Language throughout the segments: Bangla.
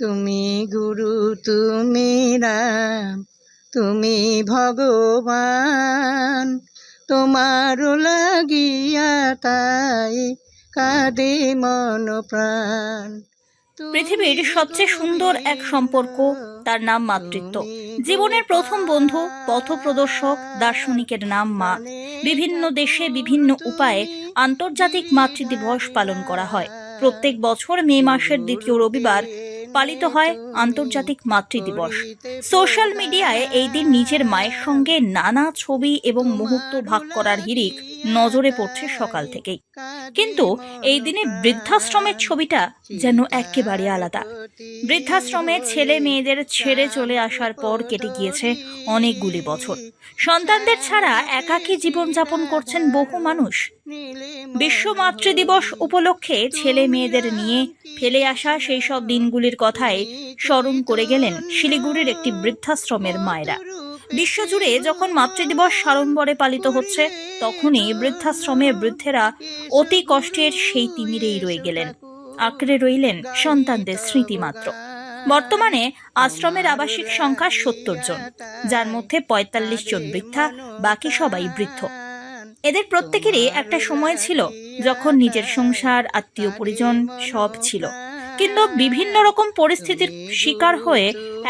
তুমি গুরু তুমি রাম তুমি ভগবান। তোমার লাগিয়া তাই কাঁদে মন প্রাণ। পৃথিবীর সবচেয়ে সুন্দর এক সম্পর্ক তার নাম মাতৃত্ব। জীবনের প্রথম বন্ধু পথপ্রদর্শক দার্শনিকের নাম মা। বিভিন্ন দেশে বিভিন্ন উপায়ে আন্তর্জাতিক মাতৃ দিবস পালন করা হয়। প্রত্যেক বছর মে মাসের দ্বিতীয় রবিবার পালিত হয় আন্তর্জাতিক মাতৃদিবস সোশ্যাল মিডিয়ায় এই দিন নিজের মায়ের সঙ্গে নানা ছবি এবং মুহূর্ত ভাগ করার হিরিক। নজরে পড়ছে সকাল থেকেই। কিন্তু এই দিনে বৃদ্ধাশ্রমের ছবিটা যেন একেবারে আলাদা। বৃদ্ধাশ্রমে ছেলে মেয়েদের ছেড়ে চলে আসার পর কেটে গিয়েছে অনেকগুলি বছর। সন্তানদের ছাড়া একাকী জীবনযাপন করছেন বহু মানুষ। বিশ্ব মাতৃ দিবস উপলক্ষে ছেলে মেয়েদের নিয়ে ফেলে আসা সেই সব দিনগুলির কথায় স্মরণ করে গেলেন শিলিগুড়ির একটি বৃদ্ধাশ্রমের মায়েরা। বিশ্বজুড়ে যখন মাতৃদিবস সাড়ম্বরে পালিত হচ্ছে, তখনই বৃদ্ধাশ্রমে বৃদ্ধেরা অতি কষ্টের সেই তিমিরেই রয়ে গেলেন। আঁকড়ে রইলেন সন্তানদের স্মৃতি মাত্র বর্তমানে আশ্রমের আবাসিক সংখ্যা সত্তর জন, যার মধ্যে পঁয়তাল্লিশ জন বৃদ্ধা, বাকি সবাই বৃদ্ধ। এদের প্রত্যেকেরই একটা সময় ছিল, যখন নিজের সংসার, আত্মীয় পরিজন সব ছিল। কিন্তু বিভিন্ন রকম পরিস্থিতির শিকার হয়ে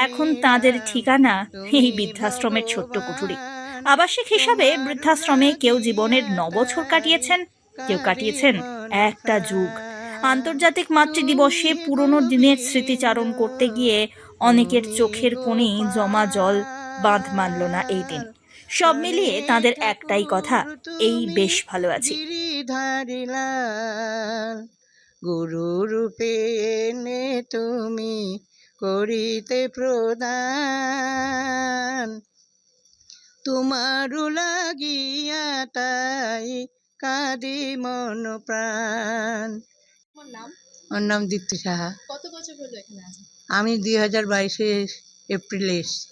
এখন তাদের ঠিকানা এই বৃদ্ধাশ্রমের ছোট্ট কুঠুরি। আবাসিক হিসাবে বৃদ্ধাশ্রমে কেউ জীবনের ন বছর কাটিয়েছেন, কেউ কাটিয়েছেন একটা যুগ। আন্তর্জাতিক মাতৃ দিবসে পুরনো দিনের স্মৃতিচারণ করতে গিয়ে অনেকের চোখের কোণেই জমা জল বাঁধ মানল না এই দিন। সব মিলিয়ে তাদের একটাই কথা, এই বেশ ভালো আছি। ধারিলাল গুরু রূপে এনে তুমি করিতে প্রদান। তোমারু লাগিয়া তাই কাঁদি মন প্রাণ। তোমার নাম? দীপ্তি সাহা। কত বছর হলো এখানে আছেন আমি দুই হাজার বাইশে এপ্রিলে এসেছি।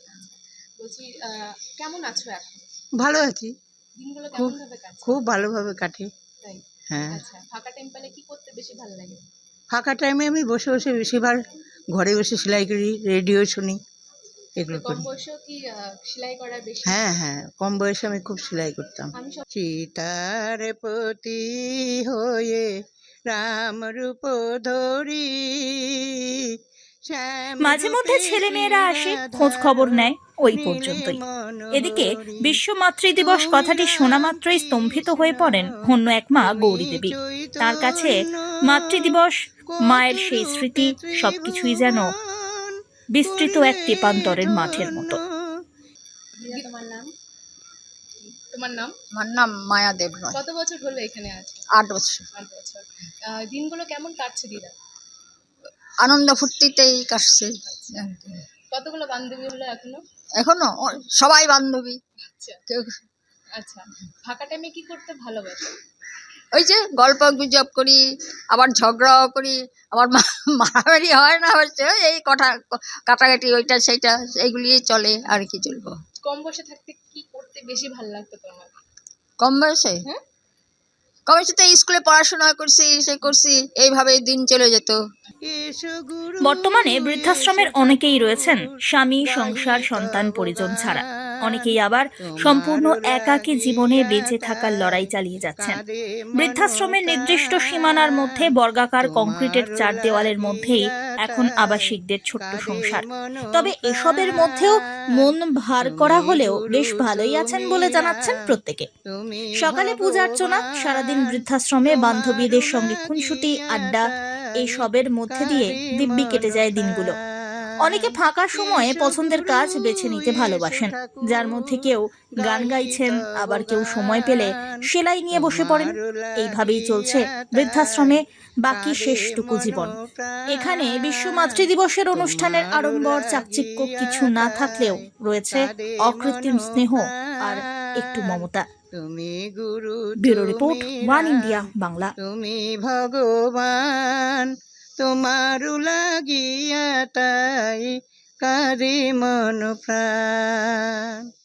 বলছি কেমন আছো এখন? ভালো আছি। দিনগুলো খুব- খুব ভালোভাবে কাটে। হ্যাঁ। আচ্ছা ফাঁকা টাইম পেলে কি করতে বেশি ভালো লাগে? ফাঁকা টাইমে আমি বসে বসে বেশিরভাগ ঘরে বসে সেলাই করি রেডিও শুনি এগুলো কম করি। বয়সেও কি সেলাই করা বেশি? হ্যাঁ হ্যাঁ কম বয়সে আমি খুব সেলাই করতাম। সীতার পতি হয়ে রাম রূপ ধরি মাঝে মধ্যে ছেলে মেয়েরা আসে খোঁজ খবর নেয়। ওই পর্যন্তই। এদিকে বিশ্ব মাতৃ দিবস কথাটি শোনা মাত্রই স্তম্ভিত হয়ে পড়েন অন্য এক মা গৌরী দেবী। তার কাছে মাতৃদিবস মায়ের সেই স্মৃতি সবকিছুই যেন বিস্তৃত এক তেপান্তরের মাঠের মতো। তোমার নাম? তোমার নাম? আমার নাম মায়া কত বছর হলো এখানে আছো? আট বছর। আট বছর। দিনগুলো কেমন কাটছে দিদা? আনন্দ ফুর্তিতেই কাটছে। কতগুলো বান্ধবী হলো এখনও? এখনও? সবাই বান্ধবী। আচ্ছা। কেউ আচ্ছা। ফাঁকা টাইমে কি করতে ভালোবাসো? ওই যে গল্প গুজব করি আবার ঝগড়াও করি আবার মারামারি হয় না হচ্ছে ওই এই কথা কাটাকাটি ওইটা সেইটা এইগুলি চলে আর কি চলবো। কম বয়সে থাকতে কি করতে বেশি ভালো লাগতো তোমার? কম বয়সে? হ্যাঁ? কম বয়সে স্কুলে পড়াশোনা করছি সে করছি, এইভাবেই দিন চলে যেত। বর্তমানে বৃদ্ধাশ্রমের অনেকেই রয়েছেন স্বামী, সংসার, সন্তান, পরিজন ছাড়া। অনেকেই আবার সম্পূর্ণ একাকী জীবনে বেঁচে থাকার লড়াই চালিয়ে যাচ্ছেন। বৃদ্ধাশ্রমের নির্দিষ্ট সীমানার মধ্যে বর্গাকার কংক্রিটের চার দেওয়ালের মধ্যেই এখন আবাসিকদের ছোট্ট সংসার। তবে এসবের মধ্যেও মন ভার করা হলেও বেশ ভালোই আছেন বলে জানাচ্ছেন প্রত্যেকে। সকালে পূজা অর্চনা সারাদিন বৃদ্ধাশ্রমে বান্ধবীদের সঙ্গে খুনসুটি আড্ডা এই সবের মধ্যে দিয়ে দিব্যি কেটে যায় দিনগুলো। অনেকে ফাঁকা সময়ে পছন্দের কাজ বেছে নিতে ভালোবাসেন। যার মধ্যে কেউ গান গাইছেন আবার কেউ সময় পেলে সেলাই নিয়ে বসে পড়েন। এইভাবেই চলছে বৃদ্ধাশ্রমে বাকি শেষটুকু জীবন। এখানে বিশ্ব মাতৃ দিবসের অনুষ্ঠানের আড়ম্বর চাকচিক্য কিছু না থাকলেও রয়েছে অকৃত্রিম স্নেহ আর একটু মমতা। তুমি গুরু bureau report one India Bangla. তুমি ভগবান। তোমারু লাগিয়া তাই কারি মন প্রাণ।